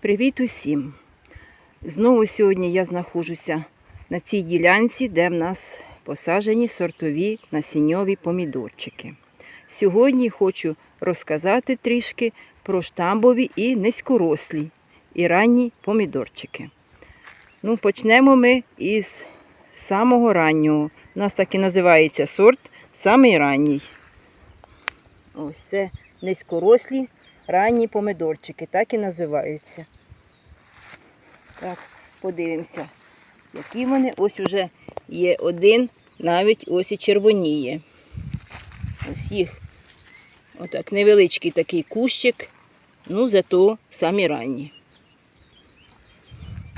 Привіт усім! Знову сьогодні я знаходжуся на цій ділянці, де в нас посаджені сортові насінньові помідорчики. Сьогодні хочу розказати трішки про штамбові і низькорослі і ранні помідорчики. Ну, почнемо ми із самого раннього. У нас так і називається сорт самий ранній. Ось це низькорослі ранні помидорчики, так і називаються. Так, подивимося, які вони. Ось уже є один, навіть ось і червоніє. Ось їх отак невеличкий такий кущик, ну зато самі ранні.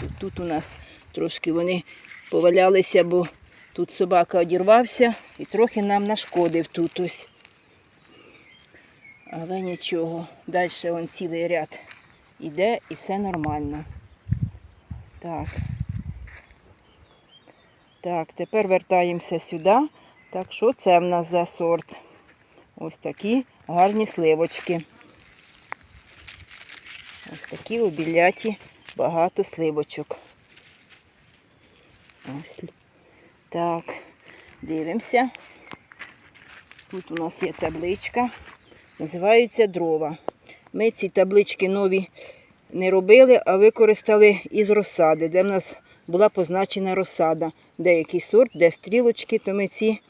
Тут, тут у нас трошки вони повалялися, бо тут собака одірвався і трохи нам нашкодив тут ось. Але нічого, далі он цілий ряд іде і все нормально. Так. Так, тепер вертаємося сюди. Так, що це в нас за сорт? Ось такі гарні сливочки. Ось такі обіляті, багато сливочок. Ось. Так, дивимося. Тут у нас є табличка. Називаються дрова. Ми ці таблички нові не робили, а використали із розсади, де в нас була позначена розсада. Деякий сорт, де стрілочки, то ми ці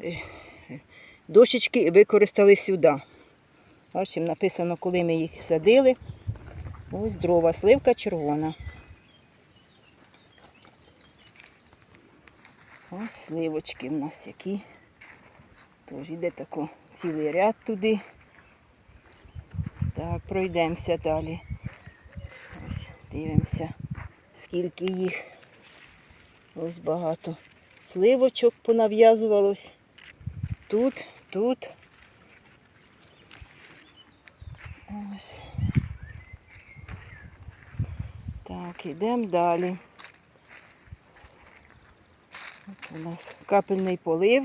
е, дощечки використали сюди. Бачимо, написано, коли ми їх садили. Ось дрова, сливка червона. Ось сливочки в нас які. Тож йде тако цілий ряд туди. Так, пройдемося далі. Ось, дивимося, скільки їх. Ось багато сливочок понав'язувалось. Тут, тут. Ось. Так, йдемо далі. От у нас капельний полив.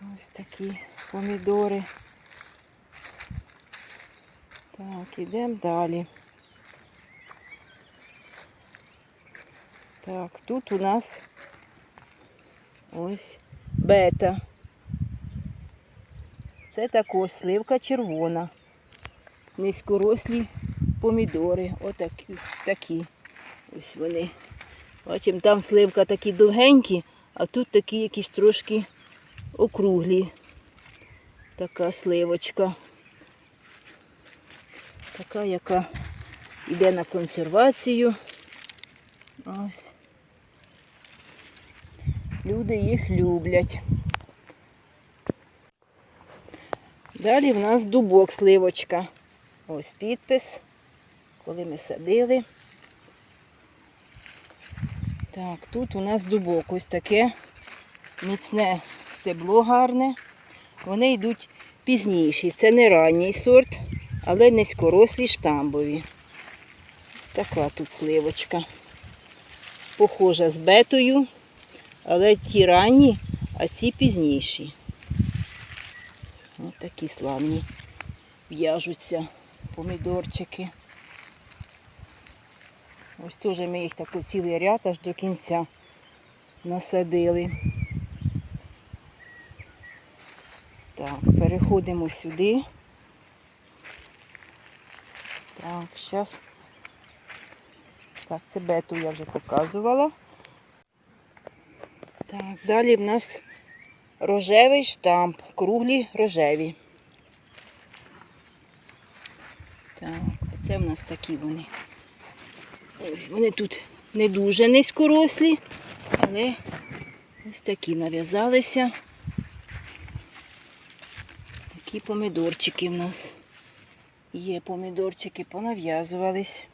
Ось такі помідори. Так, ідемо далі. Так, тут у нас ось бета. Це також сливка червона. Низькорослі помідори. Отакі. такі. Ось вони. Бачимо, там сливка такі довгенькі, а тут такі якісь трошки округлі. Така сливочка. Така, яка йде на консервацію. Ось. Люди їх люблять. Далі в нас дубок сливочка. Ось підпис, коли ми садили. Так, тут у нас дубок ось таке міцне стебло гарне. Вони йдуть пізніші. Це не ранній сорт, але низькорослі штамбові. Ось така тут сливочка. Похожа з бетою, але ті ранні, а ці пізніші. Ось такі славні в'яжуться помідорчики. Ось теж ми їх так цілий ряд аж до кінця насадили. Так, переходимо сюди. Так, зараз. Так, це бету я вже показувала. Так, далі в нас рожевий штамп, круглі рожеві. Так, це в нас такі вони. Ось вони тут не дуже низькорослі, але ось такі нав'язалися. Такі помідорчики в нас. Є помідорчики, понав'язувались.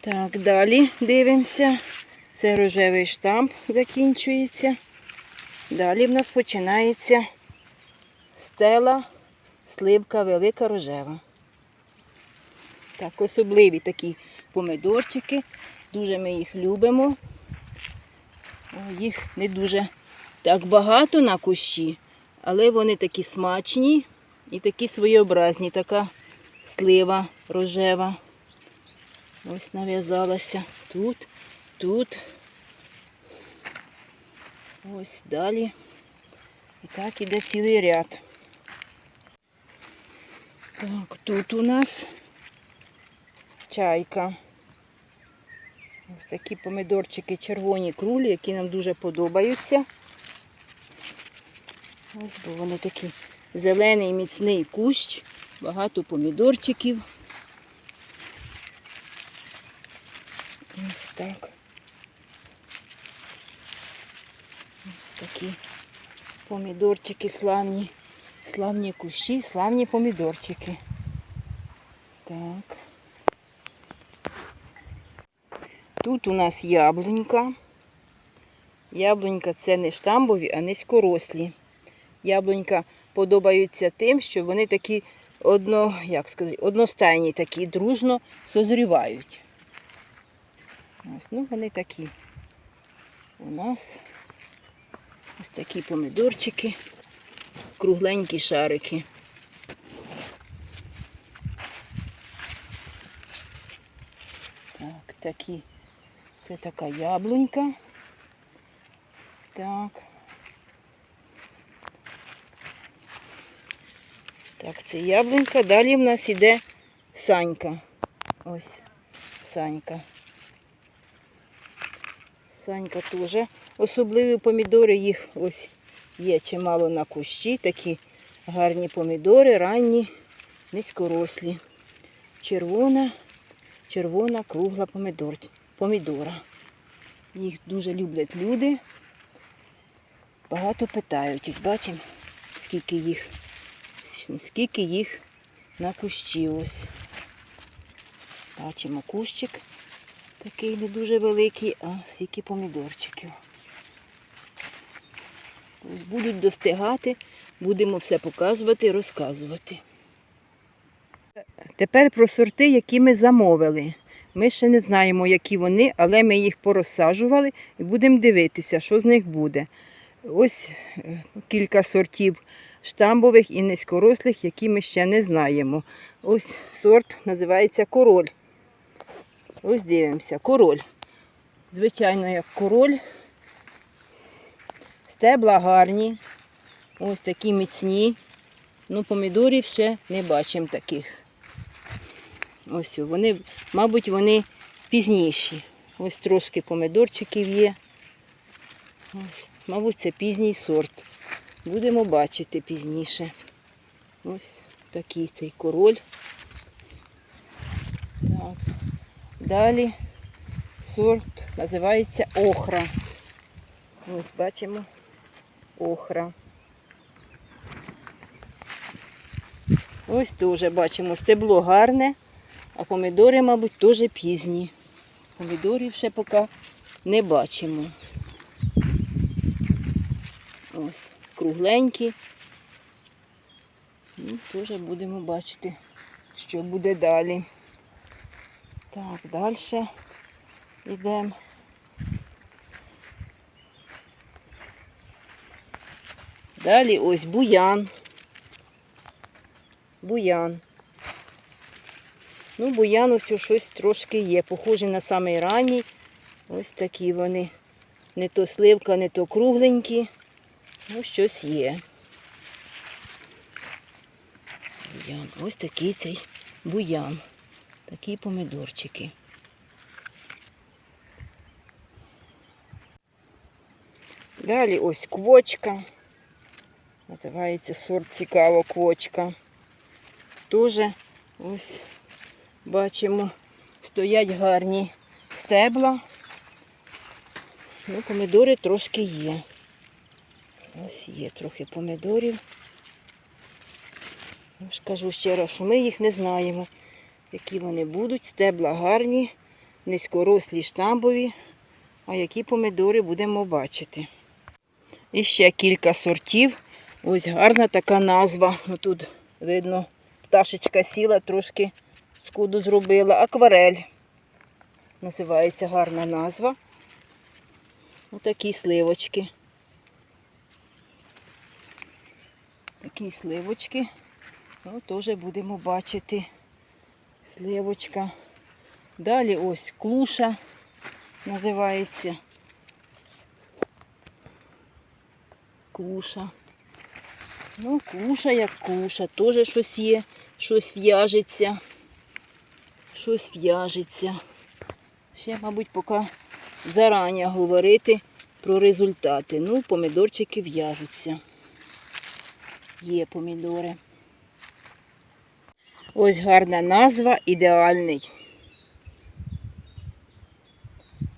Так, далі дивимося. Це рожевий штамп закінчується. Далі в нас починається стела, сливка велика рожева. Так, особливі такі помидорчики. Дуже ми їх любимо. Їх не дуже так багато на кущі, Але вони такі смачні і такі своєобразні. Така слива рожева. Ось нав'язалася тут, тут. Ось далі. І так іде цілий ряд. Так, тут у нас чайка. Ось такі помидорчики червоні крулі, які нам дуже подобаються. Ось бо вони такі зелений міцний кущ, багато помідорчиків. Ось так. Ось такі помідорчики славні. Славні кущі, славні помідорчики. Так. Тут у нас яблунька. Яблунька це не штамбові, а низькорослі. Яблунька подобаються тим, що вони такі одно, як сказати, одностайні, такі дружно созрівають. Ось, ну вони такі. У нас ось такі помідорчики, кругленькі шарики. Так, такі. Це така яблунька. Так. Так, це яблунька. Далі в нас іде санька. Ось санька. Санька теж. Особливі помідори їх ось є чимало на кущі. Такі гарні помідори, ранні, низькорослі. Червона, червона кругла помідор, помідора. Їх дуже люблять люди. Багато питають. Ось бачимо, скільки їх, скільки їх на кущі ось. Бачимо кущик такий не дуже великий, а скільки помідорчиків. Ось будуть достигати, будемо все показувати, розказувати. Тепер про сорти, які ми замовили. Ми ще не знаємо, які вони, але ми їх порозсаджували і будемо дивитися, що з них буде. Ось е, кілька сортів штамбових і низькорослих, які ми ще не знаємо. Ось сорт називається король. Ось дивимося, король. Звичайно, як король. Стебла гарні. Ось такі міцні. Ну, помідорів ще не бачимо таких. Ось вони, мабуть, вони пізніші. Ось трошки помидорчиків є. Ось, мабуть, це пізній сорт. Будемо бачити пізніше. Ось такий цей король. Так. Далі сорт називається охра. Ось бачимо охра. Ось теж бачимо стебло гарне, а помідори, мабуть, теж пізні. Помідорів ще поки не бачимо. Ось, кругленькі. Ну, теж будемо бачити, що буде далі. Так, далі йдемо. Далі ось буян. Буян. Ну, буян ось щось трошки є. Похожі на самий ранній. Ось такі вони. Не то сливка, не то кругленькі. Ну, щось є. Буян. Ось такий цей буян. Такі помидорчики. Далі ось квочка. Називається сорт цікаво квочка. Тоже ось бачимо, стоять гарні стебла. Ну, помидори трошки є. Ось є трохи помидорів. Ж кажу ще раз, що ми їх не знаємо, які вони будуть. Стебла гарні, низькорослі штамбові, а які помидори будемо бачити. І ще кілька сортів. Ось гарна така назва. Ну, Тут видно, пташечка сіла, трошки шкоду зробила. Акварель. Називається гарна назва. Отакі сливочки. Такі сливочки. Ну, теж будемо бачити. Сливочка. Далі ось клуша називається. Клуша. Ну, клуша як клуша, теж щось є, щось в'яжеться. Щось в'яжеться. Ще, мабуть, поки зарані говорити про результати. Ну, помідорчики в'яжуться. Є помідори. Ось гарна назва ідеальний.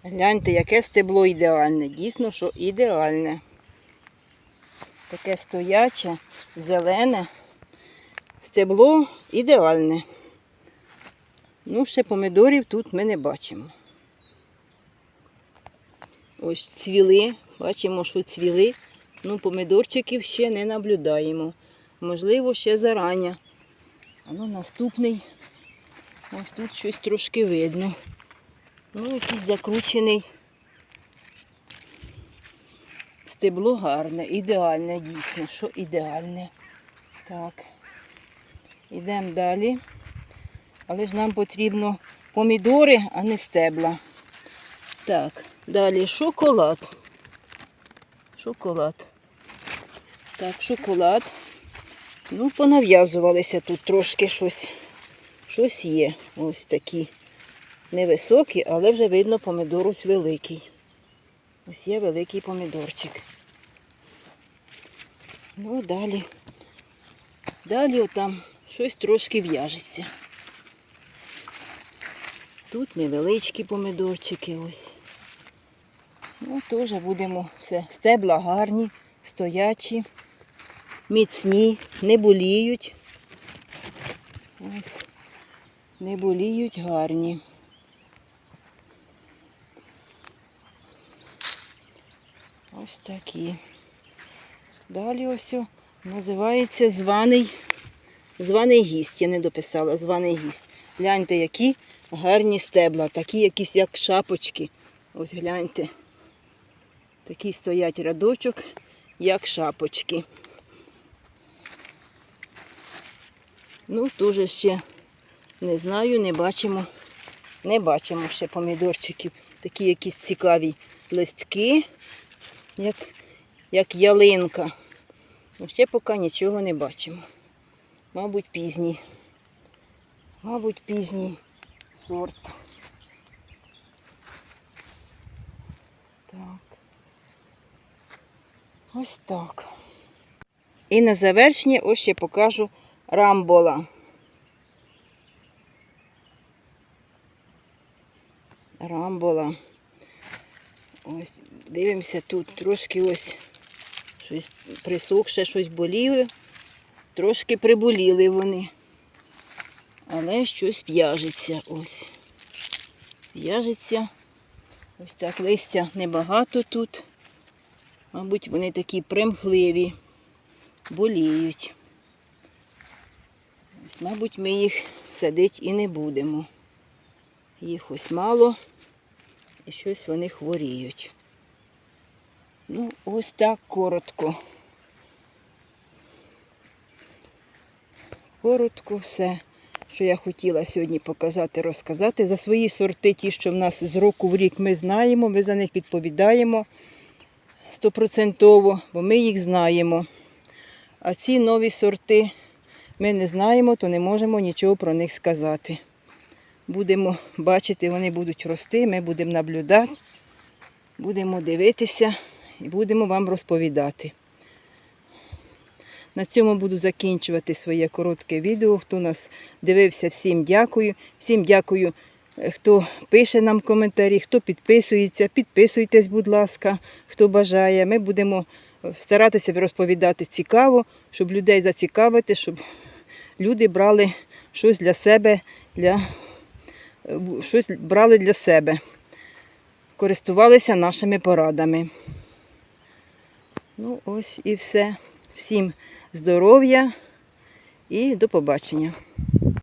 Гляньте, яке стебло ідеальне. Дійсно, що ідеальне. Таке стояче, зелене. Стебло ідеальне. Ну, ще помідорів тут ми не бачимо. Ось цвіли, бачимо, що цвіли. Ну, помідорчиків ще не наблюдаємо. Можливо, ще зарання. А ну, наступний. Ось тут щось трошки видно. Ну, якийсь закручений. Стебло гарне, ідеальне дійсно, що ідеальне. Так. Йдемо далі. Але ж нам потрібно помідори, а не стебла. Так, далі шоколад. Шоколад. Так, шоколад. Ну, понав'язувалися тут трошки щось. Щось є. Ось такі невисокі, але вже видно помідор ось великий. Ось є великий помідорчик. Ну, далі. Далі отам щось трошки в'яжеться. Тут невеличкі помідорчики ось. Ну, теж будемо все. Стебла гарні, стоячі, міцні, не боліють. Ось. Не боліють гарні. Ось такі. Далі ось називається званий, званий гість. Я не дописала, званий гість. Гляньте, які гарні стебла, такі якісь як шапочки. Ось гляньте. Такі стоять рядочок, як шапочки. Ну, теж ще не знаю, не бачимо. Не бачимо ще помідорчиків. Такі якісь цікаві листки, як, як ялинка. Ну, ще поки нічого не бачимо. Мабуть, пізній. Мабуть, пізній сорт. Так. Ось так. І на завершення ось ще покажу рамбола. Рамбола. Ось, дивимося тут трошки ось щось присохше, щось боліло. Трошки приболіли вони. Але щось в'яжеться ось. В'яжеться. Ось так листя небагато тут. Мабуть, вони такі примхливі, боліють. Мабуть, ми їх садити і не будемо. Їх ось мало і щось вони хворіють. Ну, ось так коротко. Коротко все, що я хотіла сьогодні показати, розказати. За свої сорти, ті, що в нас з року в рік ми знаємо, ми за них відповідаємо стопроцентово, бо ми їх знаємо. А ці нові сорти ми не знаємо, то не можемо нічого про них сказати. Будемо бачити, вони будуть рости, ми будемо наблюдати, будемо дивитися і будемо вам розповідати. На цьому буду закінчувати своє коротке відео. Хто нас дивився, всім дякую. Всім дякую, е, хто пише нам коментарі, хто підписується. Підписуйтесь, будь ласка, хто бажає. Ми будемо старатися розповідати цікаво, щоб людей зацікавити, щоб люди брали щось для себе, для, е, щось брали для себе, користувалися нашими порадами. Ну, ось і все. Всім здоров'я і до побачення.